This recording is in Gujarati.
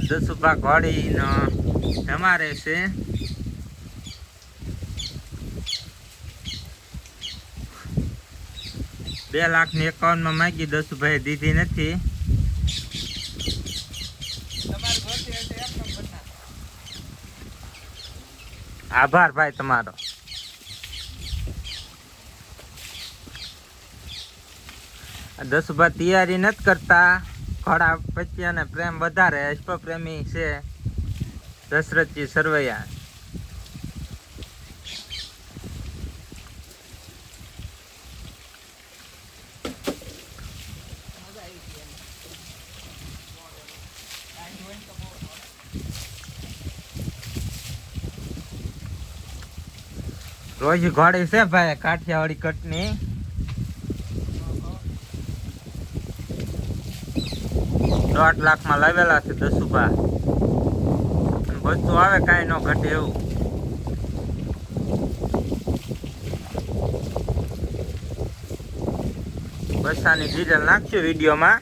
દસુભા ઘોડીનો અમારે છે. બે લાખની એકાવનમાં માગી દસુભાઈ દીધી નથી. આભાર ભાઈ તમારો. દસુભા તૈયારી નથી કરતા. ઘોડા પ્રત્યે અને પ્રેમ વધારે, અશ્વપ્રેમી છે દશરથજી સરવૈયા. રોજ ઘોડી છે ભાઈ, કાઠિયાવાડી કટની દોઢ લાખમાં લાવેલા છે દસુભા. અને બધું આવે કાંઈ ન ઘટે એવું. બસાની ડિટેલ નાખશું વિડીયોમાં.